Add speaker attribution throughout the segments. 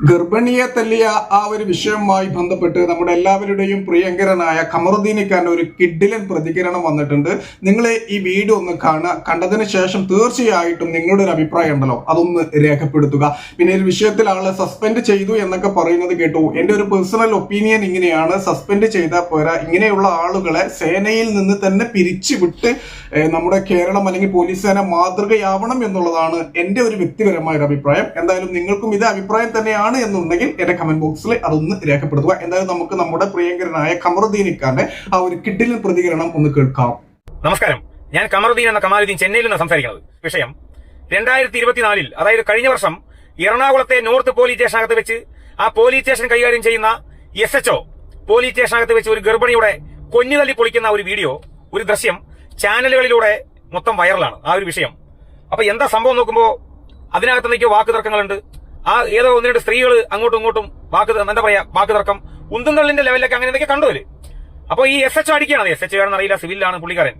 Speaker 1: ഗർഭിണിയെ തല്ലിയ ആ ഒരു വിഷയവുമായി ബന്ധപ്പെട്ട് നമ്മുടെ എല്ലാവരുടെയും പ്രിയങ്കരനായ ഖമറുദ്ദീനിക്കാരന്റെ ഒരു കിഡിലൻ പ്രതികരണം വന്നിട്ടുണ്ട്. നിങ്ങൾ ഈ വീഡിയോ ഒന്ന് കാണുക. കണ്ടതിന് ശേഷം തീർച്ചയായിട്ടും നിങ്ങളുടെ ഒരു അഭിപ്രായം ഉണ്ടല്ലോ. അതൊന്ന് രേഖപ്പെടുത്തുക. പിന്നെ ഒരു വിഷയത്തിൽ ആളെ സസ്പെൻഡ് ചെയ്തു എന്നൊക്കെ പറയുന്നത് കേട്ടു. എന്റെ ഒരു പേഴ്സണൽ ഒപ്പീനിയൻ ഇങ്ങനെയാണ്. സസ്പെൻഡ് ചെയ്താൽ പോരാ. ഇങ്ങനെയുള്ള ആളുകളെ സേനയിൽ നിന്ന് തന്നെ പിരിച്ചുവിട്ട് നമ്മുടെ കേരളം അല്ലെങ്കിൽ പോലീസ് സേന മാതൃകയാവണം എന്നുള്ളതാണ് എന്റെ ഒരു വ്യക്തിപരമായ ഒരു അഭിപ്രായം. എന്തായാലും നിങ്ങൾക്കും ഇതേ അഭിപ്രായം തന്നെയാണ്. എന്നുണ്ടെങ്കിൽ എന്റെ കമന്റ് ബോക്സിൽ അതൊന്ന് രേഖപ്പെടുത്തുക. എന്തായാലും നമുക്ക് നമ്മുടെ പ്രിയങ്കരനായ ഖമറുദ്ദീനിക്കാരന്റെ ആ ഒരു കിഡിലൻ പ്രതികരണം ഒന്ന് കേൾക്കാം.
Speaker 2: നമസ്കാരം. ഞാൻ കമറുദ്ദീൻ എന്ന കമാലുദ്ദീൻ ചെന്നൈയിൽ നിന്ന് സംസാരിക്കുന്നത്. വിഷയം രണ്ടായിരത്തി ഇരുപത്തിനാലിൽ അതായത് കഴിഞ്ഞ വർഷം എറണാകുളത്തെ നോർത്ത് പോലീസ് സ്റ്റേഷനകത്ത് വെച്ച് ആ പോലീസ് സ്റ്റേഷൻ കൈകാര്യം ചെയ്യുന്ന എസ് എച്ച്ഒ പോലീസ് സ്റ്റേഷനകത്ത് വെച്ച് ഒരു ഗർഭിണിയുടെ കൊഞ്ഞുതല്ലി പൊളിക്കുന്ന ഒരു വീഡിയോ ഒരു ദൃശ്യം ചാനലുകളിലൂടെ മൊത്തം വൈറലാണ് ആ ഒരു വിഷയം. അപ്പൊ എന്താ സംഭവം നോക്കുമ്പോൾ അതിനകത്ത് എന്തൊക്കെയോ വാക്ക് തർക്കങ്ങളുണ്ട് ആ ഏതോ ഒന്ന് രണ്ട് സ്ത്രീകൾ അങ്ങോട്ടും ഇങ്ങോട്ടും വാക്ക് എന്താ പറയാ വാക്ക് തർക്കം. ഉന്തന്തള്ളിന്റെ ലെവലൊക്കെ അങ്ങനെ എന്തൊക്കെ കണ്ടു അപ്പൊ ഈ എസ് എച്ച് അടിക്കുകയാണ്. എസ് എച്ച് ആണെന്ന് അറിയില്ല സിവിലാണ് പുള്ളിക്കാരൻ.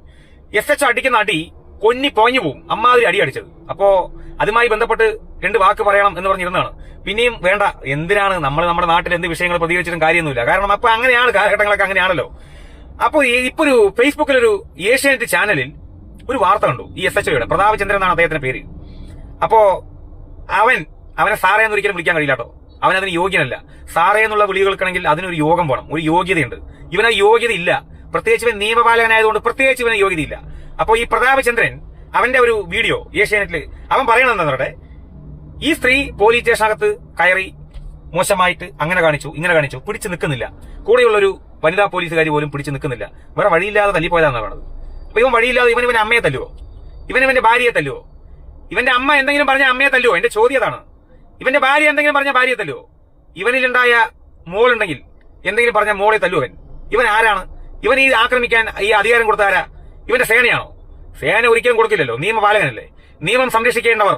Speaker 2: എസ് എച്ച് അടിക്കുന്ന അടി കൊന്നി പോഞ്ഞു പോകും അമ്മാതിരി അടി അടിച്ചത്. അപ്പോ അതുമായി ബന്ധപ്പെട്ട് രണ്ട് വാക്ക് പറയണം എന്ന് പറഞ്ഞിരുന്നതാണ്. പിന്നെയും വേണ്ട എന്തിനാണ് നമ്മൾ നമ്മുടെ നാട്ടിൽ എന്ത് വിഷയങ്ങൾ പ്രതികരിച്ചിട്ടും കാര്യമൊന്നുമില്ല. കാരണം അപ്പൊ അങ്ങനെയാണ് കാലഘട്ടങ്ങളൊക്കെ അങ്ങനെയാണല്ലോ. അപ്പൊ ഈ- ഇപ്പൊ ഒരു ഫേസ്ബുക്കിലൊരു ഏഷ്യാനെറ്റ് ചാനലിൽ ഒരു വാർത്ത കണ്ടു ഈ എസ് എച്ച് ഒയുടെ പ്രതാപചന്ദ്രൻ എന്നാണ് അദ്ദേഹത്തിന്റെ പേര്. അപ്പോ അവൻ അവനെ സാറേ എന്ന് ഒരിക്കലും വിളിക്കാൻ കഴിയില്ല കേട്ടോ. അവൻ അതിന് യോഗ്യനല്ല. സാറേ എന്നുള്ള വിളി കേൾക്കണമെങ്കിൽ അതിനൊരു യോഗം വേണം. ഒരു യോഗ്യതയുണ്ട്. ഇവന് യോഗ്യത ഇല്ല. പ്രത്യേകിച്ച് ഇവൻ നിയമപാലകനായതുകൊണ്ട് പ്രത്യേകിച്ച് ഇവന് യോഗ്യതയില്ല അപ്പൊ ഈ പ്രതാപചന്ദ്രൻ അവന്റെ ഒരു വീഡിയോ ഏഷ്യാനെറ്റിൽ അവൻ പറയണത് എന്താ ഈ സ്ത്രീ പോലീസ് സ്റ്റേഷനകത്ത് കയറി മോശമായിട്ട് അങ്ങനെ കാണിച്ചു ഇങ്ങനെ കാണിച്ചു പിടിച്ചു നിൽക്കുന്നില്ല. കൂടെയുള്ളൊരു വനിതാ പോലീസുകാരി പോലും പിടിച്ചു നിൽക്കുന്നില്ല. വേറെ വഴിയില്ലാതെ തല്ലിപ്പോയതാണെന്ന് പറയുന്നത്. അപ്പൊ ഇവൻ വഴിയില്ലാതെ ഇവൻ ഇവന്റെ അമ്മയെ തല്ലുവോ? ഇവൻ ഇവന്റെ ഭാര്യയെ തല്ലുവോ? ഇവന്റെ അമ്മ എന്തെങ്കിലും പറഞ്ഞ അമ്മയെ തല്ലുവോ? എന്റെ ചോദ്യം അതാണ്. ഇവന്റെ ഭാര്യ എന്തെങ്കിലും പറഞ്ഞ ഭാര്യയെ തല്ലുവോ? ഇവനിലുണ്ടായ മോളുണ്ടെങ്കിൽ എന്തെങ്കിലും പറഞ്ഞ മോളെ തല്ലുവൻ ഇവൻ ആരാണ്? ഇവൻ ഈ ആക്രമിക്കാൻ ഈ അധികാരം കൊടുത്ത ആരാ? ഇവന്റെ സേനയാണോ? സേന ഒരിക്കലും കൊടുക്കില്ലല്ലോ. നിയമപാലകനല്ലേ നിയമം സംരക്ഷിക്കേണ്ടവർ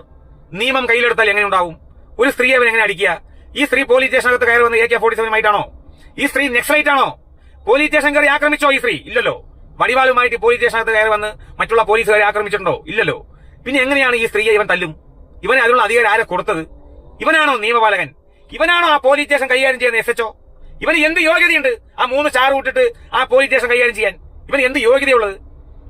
Speaker 2: നിയമം കയ്യിലെടുത്താൽ എങ്ങനെ ഉണ്ടാവും? ഒരു സ്ത്രീ അവൻ എങ്ങനെ അടിക്കുക? ഈ സ്ത്രീ പോലീസ് സ്റ്റേഷനകത്ത് കയറി വന്ന് എ കെ ഫോർട്ടി സെവനുമായിട്ടാണോ ഈ സ്ത്രീ നെക്സലൈറ്റ് ആണോ? പോലീസ് സ്റ്റേഷൻ കയറി ആക്രമിച്ചോ ഈ സ്ത്രീ? ഇല്ലല്ലോ. വടിവാളുമായിട്ട് പോലീസ് സ്റ്റേഷനകത്ത് കയറി വന്ന് മറ്റുള്ള പോലീസുകാരെ ആക്രമിച്ചിട്ടുണ്ടോ? ഇല്ലല്ലോ. പിന്നെ എങ്ങനെയാണ് ഈ സ്ത്രീയെ ഇവൻ തല്ലും? ഇവൻ അതിനുള്ള അധികാരം ആരെ കൊടുത്തത്? ഇവനാണോ നിയമപാലകൻ? ഇവനാണോ ആ പോലീസ് സ്റ്റേഷൻ കൈകാര്യം ചെയ്യുന്ന എസ് എച്ച്ഒ ഇവന് എന്ത് യോഗ്യതയുണ്ട് ആ മൂന്ന് ചാറ് വിട്ടിട്ട് ആ പോലീസ് സ്റ്റേഷൻ കൈകാര്യം ചെയ്യാൻ? ഇവന് എന്ത് യോഗ്യതയുള്ളത്?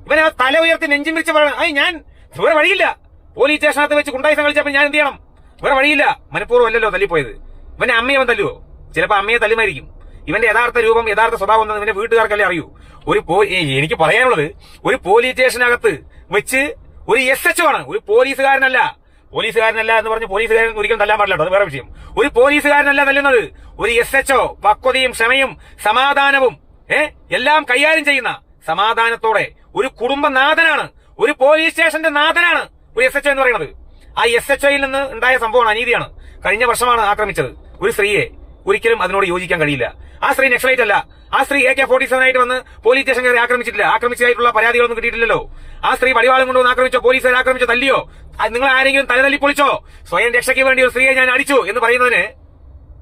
Speaker 2: ഇവൻ ആ തല ഉയർത്തി നെഞ്ചും വിരിച്ച് പറയണം. ഐ ഞാൻ വേറെ വഴിയില്ല. പോലീസ് സ്റ്റേഷനകത്ത് വെച്ച് കുണ്ടായിസം കളിച്ചപ്പോൾ ഞാൻ എന്ത് ചെയ്യണം? വേറെ വഴിയില്ല. മനഃപൂർവം അല്ലല്ലോ തല്ലിപ്പോയത്. ഇവന്റെ അമ്മയെ അവൻ തല്ലുവോ? ചിലപ്പോൾ അമ്മയെ തല്ലുമായിരിക്കും. ഇവന്റെ യഥാർത്ഥ രൂപം യഥാർത്ഥ സ്വഭാവം എന്ന് ഇവന്റെ വീട്ടുകാർക്കല്ലേ അറിയൂ. ഒരു എനിക്ക് പറയാനുള്ളത് ഒരു പോലീസ് സ്റ്റേഷനകത്ത് വെച്ച് ഒരു എസ് എച്ച് ആണ്. ഒരു പോലീസുകാരനല്ല പോലീസുകാരനല്ല എന്ന് പറഞ്ഞ് പോലീസുകാരൻ ഒരിക്കലും തല്ലാൻ പാടില്ല അത് വേറെ വിഷയം. ഒരു പോലീസുകാരനല്ല തല്ലുന്നത് ഒരു എസ് എച്ച്ഒ പക്വതയും ക്ഷമയും സമാധാനവും ഏ എല്ലാം കൈകാര്യം ചെയ്യുന്ന സമാധാനത്തോടെ. ഒരു കുടുംബനാഥനാണ് ഒരു പോലീസ് സ്റ്റേഷന്റെ നാഥനാണ് ഒരു എസ് എന്ന് പറയുന്നത്. ആ എസ് എച്ച് ഒയിൽ നിന്ന് ഉണ്ടായ സംഭവമാണ് അനീതിയാണ്. കഴിഞ്ഞ വർഷമാണ് ആക്രമിച്ചത് ഒരു സ്ത്രീയെ. ഒരിക്കലും അതിനോട് യോജിക്കാൻ കഴിയില്ല. ആ സ്ത്രീ നെക്സലൈറ്റ് അല്ല. ആ സ്ത്രീ എ കെ ഫോർട്ടി സെവൻ ആയിട്ട് വന്ന് പോലീസ് സ്റ്റേഷൻ കയറി ആക്രമിച്ചിട്ടില്ല. ആക്രമിച്ചതായിട്ടുള്ള പരാതികളൊന്നും കിട്ടിയിട്ടില്ലല്ലോ. ആ സ്ത്രീ പടിവാളം കൊണ്ടുവന്ന് ആക്രമിച്ചോ? പോലീസുകാർ ആക്രമിച്ചോ? തല്ലിയോ? നിങ്ങൾ ആരെങ്കിലും തലതല്ലി പൊളിച്ചോ? സ്വയം രക്ഷയ്ക്ക് വേണ്ടി ഒരു സ്ത്രീയെ ഞാൻ അടിച്ചു എന്ന് പറയുന്നതിന്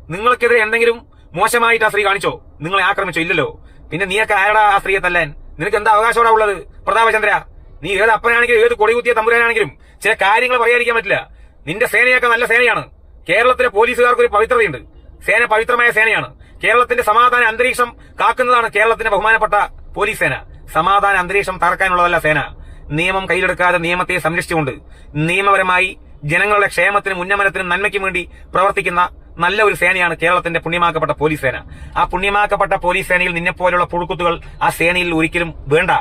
Speaker 2: നിങ്ങൾക്കെതിരെ എന്തെങ്കിലും മോശമായിട്ട് ആ സ്ത്രീ കാണിച്ചോ? നിങ്ങളെ ആക്രമിച്ചോ? ഇല്ലല്ലോ. പിന്നെ നീയൊക്കെ ആരടാ ആ സ്ത്രീയെ തല്ലാൻ? നിനക്ക് എന്താ അവകാശമാണ് ഉള്ളത്? പ്രതാപചന്ദ്ര നീ ഏത് അപ്പനാണെങ്കിലും ഏത് കൊടികുത്തിയ തമ്പുരാനാണെങ്കിലും ചില കാര്യങ്ങൾ പറയാതിരിക്കാൻ പറ്റില്ല. നിന്റെ സേനയൊക്കെ നല്ല സേനയാണ്. കേരളത്തിലെ പോലീസുകാർക്ക് ഒരു പവിത്രതയുണ്ട്. സേന പവിത്രമായ സേനയാണ്. കേരളത്തിന്റെ സമാധാന അന്തരീക്ഷം കാക്കുന്നതാണ് കേരളത്തിന്റെ ബഹുമാനപ്പെട്ട പോലീസ് സേന. സമാധാന അന്തരീക്ഷം തകർക്കാനുള്ളതല്ല സേന. നിയമം കയ്യിലെടുക്കാതെ നിയമത്തെ സംരക്ഷിച്ചുകൊണ്ട് നിയമപരമായി ജനങ്ങളുടെ ക്ഷേമത്തിനും ഉന്നമനത്തിനും നന്മയ്ക്കും വേണ്ടി പ്രവർത്തിക്കുന്ന നല്ല ഒരു സേനയാണ് കേരളത്തിന്റെ പുണ്യമാക്കപ്പെട്ട പോലീസ് സേന. ആ പുണ്യമാക്കപ്പെട്ട പോലീസ് സേനയിൽ നിന്നെപ്പോലുള്ള പുഴുക്കുത്തുകൾ ആ സേനയിൽ ഒരിക്കലും വേണ്ട.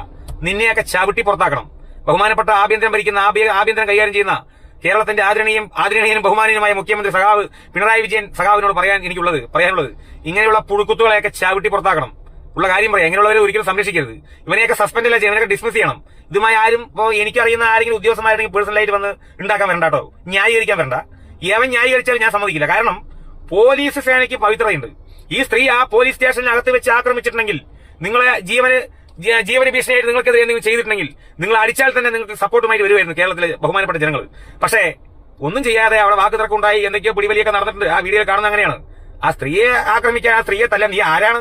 Speaker 2: നിന്നെയൊക്കെ ചവിട്ടി പുറത്താക്കണം. ബഹുമാനപ്പെട്ട ആഭ്യന്തരം ഭരിക്കുന്ന ആഭ്യന്തരം കൈകാര്യം ചെയ്യുന്ന കേരളത്തിന്റെ ആദരണീയം ആദരണീയനും ബഹുമാനീയനുമായ മുഖ്യമന്ത്രി സഖാവ് പിണറായി വിജയൻ സഖാവിനോട് പറയാൻ എനിക്കുള്ളത് പറയാനുള്ളത് ഇങ്ങനെയുള്ള പുഴുക്കുത്തുകളെയൊക്കെ ചവിട്ടി പുറത്താക്കണം. ഉള്ള കാര്യം പറയാം. ഇങ്ങനെയുള്ളവരെ ഒരിക്കലും സംരക്ഷിക്കരുത്. ഇവനെയൊക്കെ സസ്പെൻഡ് അല്ല ചെയ്യണം? ഇവനൊക്കെ ഡിസ്മിസ് ചെയ്യണം. ഇതുമായി ആരും ഇപ്പോൾ എനിക്കറിയുന്ന ആരെങ്കിലും ഉദ്യോഗസ്ഥന്മാരെങ്കിലും പേഴ്സണലായിട്ട് വന്ന് ഉണ്ടാക്കാൻ വരണ്ട കേട്ടോ. ന്യായീകരിക്കാൻ വരണ്ട. ഇവൻ ന്യായീകരിച്ചാൽ ഞാൻ സമ്മതിക്കില്ല. കാരണം പോലീസ് സേനയ്ക്ക് പവിത്രതയുണ്ട്. ഈ സ്ത്രീ ആ പോലീസ് സ്റ്റേഷനകത്ത് വെച്ച് ആക്രമിച്ചിട്ടുണ്ടെങ്കിൽ നിങ്ങളെ ജീവന് ജീവന ഭീഷണിയായിട്ട് നിങ്ങൾക്കെതിരെ എന്തെങ്കിലും ചെയ്തിട്ടുണ്ടെങ്കിൽ നിങ്ങൾ അടിച്ചാൽ തന്നെ നിങ്ങൾക്ക് സപ്പോർട്ടുമായിട്ട് വരുമായിരുന്നു കേരളത്തിലെ ബഹുമാനപ്പെട്ട ജനങ്ങൾ. പക്ഷേ ഒന്നും ചെയ്യാതെ അവിടെ വാക്ക് തർക്കമുണ്ടായി എന്തൊക്കെയോ പിടിവലിയൊക്കെ നടന്നിട്ടുണ്ട്. ആ വീഡിയോയിൽ കാണുന്ന അങ്ങനെയാണ്. ആ സ്ത്രീയെ ആക്രമിക്കാൻ ആ സ്ത്രീയെ തല്ലാൻ നീ ആരാണ്?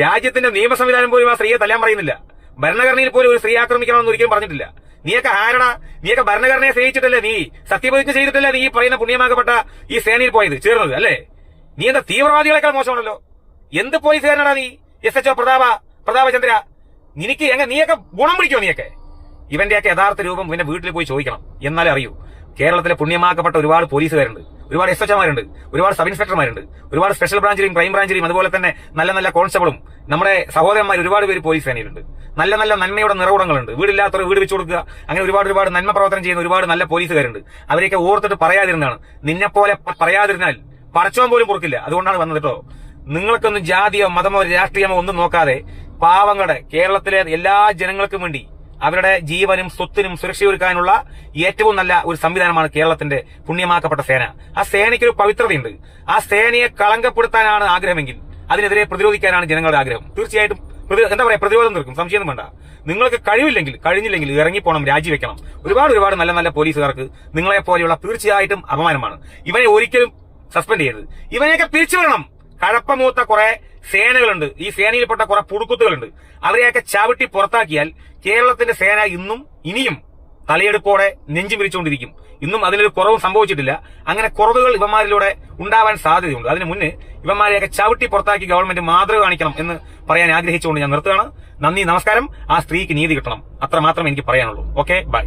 Speaker 2: രാജ്യത്തിന്റെ നിയമ സംവിധാനം പോലും ആ സ്ത്രീയെ തല്ലാൻ പറയുന്നില്ല. ഭരണഘടനയിൽ പോലും ഒരു സ്ത്രീ ആക്രമിക്കണമെന്ന് ഒരിക്കലും പറഞ്ഞിട്ടില്ല. നീയൊക്കെ ആരടാ? നീയൊക്കെ ഭരണഘടനയെ സ്നേഹിച്ചിട്ടല്ലേ നീ സത്യപ്രതിജ്ഞ ചെയ്തിട്ടല്ലേ നീ പറയുന്ന പുണ്യമാക്കപ്പെട്ട ഈ സേനയിൽ പോയത് ചേർന്നത് അല്ലേ? നീ എന്താ തീവ്രവാദികളെക്കാൾ മോശമാണല്ലോ? എന്ത് പോലീസുകാരനാടാ നീ? S. H. O. Pratapa Prathapachandra നിനക്ക് എങ്ങനെ നീയൊക്കെ ഗുണം പിടിക്കോ നീയൊക്കെ? ഇവന്റെയൊക്കെ യഥാർത്ഥ രൂപം പിന്നെ വീട്ടിൽ പോയി ചോദിക്കണം. എന്നാലേ അറിയൂ. കേരളത്തിലെ പുണ്യമാക്കപ്പെട്ട ഒരുപാട് പോലീസുകാരുണ്ട്. ഒരുപാട് എസ് എച്ച് ഒമാരുണ്ട് ഒരുപാട് സബ് ഇൻസ്പെക്ടർമാരുണ്ട്. ഒരുപാട് സ്പെഷ്യൽ ബ്രാഞ്ചിലും ക്രൈം ബ്രാഞ്ചിലും അതുപോലെ തന്നെ നല്ല നല്ല കോൺസ്റ്റബിളും നമ്മുടെ സഹോദരന്മാർ ഒരുപാട് പേര് പോലീസ് സേനയിലുണ്ട്. നല്ല നല്ല നന്മയുടെ നിറകുടങ്ങളുണ്ട്. വീടില്ലാത്തവർ വീട് വെച്ചു കൊടുക്കുക. അങ്ങനെ ഒരുപാട് ഒരുപാട് നന്മ പ്രവർത്തനം ചെയ്യുന്ന ഒരുപാട് നല്ല പോലീസുകാരുണ്ട്. അവരെയൊക്കെ ഓർത്തിട്ട് പറയാതിരുന്നാണ് നിന്നെപ്പോലെ പറയാതിരുന്നാൽ പറച്ചോൻ പോലും പൊറുക്കില്ല. അതുകൊണ്ടാണ് വന്നത് കേട്ടോ നിങ്ങൾക്കൊന്നും ജാതിയോ മതമോ രാഷ്ട്രീയമോ ഒന്നും നോക്കാതെ പാവങ്ങളുടെ കേരളത്തിലെ എല്ലാ ജനങ്ങൾക്കും വേണ്ടി അവരുടെ ജീവനും സ്വത്തിനും സുരക്ഷയൊരുക്കാനുള്ള ഏറ്റവും നല്ല ഒരു സംവിധാനമാണ് കേരളത്തിന്റെ പുണ്യമാക്കപ്പെട്ട സേന. ആ സേനയ്ക്ക് ഒരു പവിത്രതയുണ്ട്. ആ സേനയെ കളങ്കപ്പെടുത്താനാണ് ആഗ്രഹമെങ്കിൽ അതിനെതിരെ പ്രതിരോധിക്കാനാണ് ജനങ്ങളുടെ ആഗ്രഹം. തീർച്ചയായിട്ടും എന്താ പറയാ പ്രതിരോധം തീർക്കും. സംശയം വേണ്ട. നിങ്ങൾക്ക് കഴിവില്ലെങ്കിൽ കഴിഞ്ഞില്ലെങ്കിൽ ഇറങ്ങിപ്പോണം രാജിവെക്കണം. ഒരുപാട് ഒരുപാട് നല്ല നല്ല പോലീസുകാർക്ക് നിങ്ങളെ പോലെയുള്ള തീർച്ചയായിട്ടും അപമാനമാണ്. ഇവനെ ഒരിക്കലും സസ്പെൻഡ് ചെയ്യരുത്. ഇവനെയൊക്കെ പിരിച്ചു വിടണം കഴപ്പമൂത്ത കുറെ സേനകളുണ്ട്. ഈ സേനയിൽപ്പെട്ട കുറെ പുടുക്കുത്തുകളുണ്ട്. അവരെയൊക്കെ ചവിട്ടി പുറത്താക്കിയാൽ കേരളത്തിന്റെ സേന ഇന്നും ഇനിയും തലയെടുപ്പോടെ നെഞ്ചു പിരിച്ചുകൊണ്ടിരിക്കും ഇന്നും അതിനൊരു കുറവും സംഭവിച്ചിട്ടില്ല. അങ്ങനെ കുറവുകൾ ഇവന്മാരിലൂടെ ഉണ്ടാവാൻ സാധ്യതയുണ്ട്. അതിനു മുന്നേ ഇവന്മാരെയൊക്കെ ചവിട്ടി പുറത്താക്കി ഗവൺമെന്റ് മാതൃക കാണിക്കണം എന്ന് പറയാൻ ആഗ്രഹിച്ചുകൊണ്ട് ഞാൻ നിർത്തുകയാണ്. നന്ദി നമസ്കാരം. ആ സ്ത്രീക്ക് നീതി കിട്ടണം. അത്രമാത്രം എനിക്ക് പറയാനുള്ളൂ. Okay bye.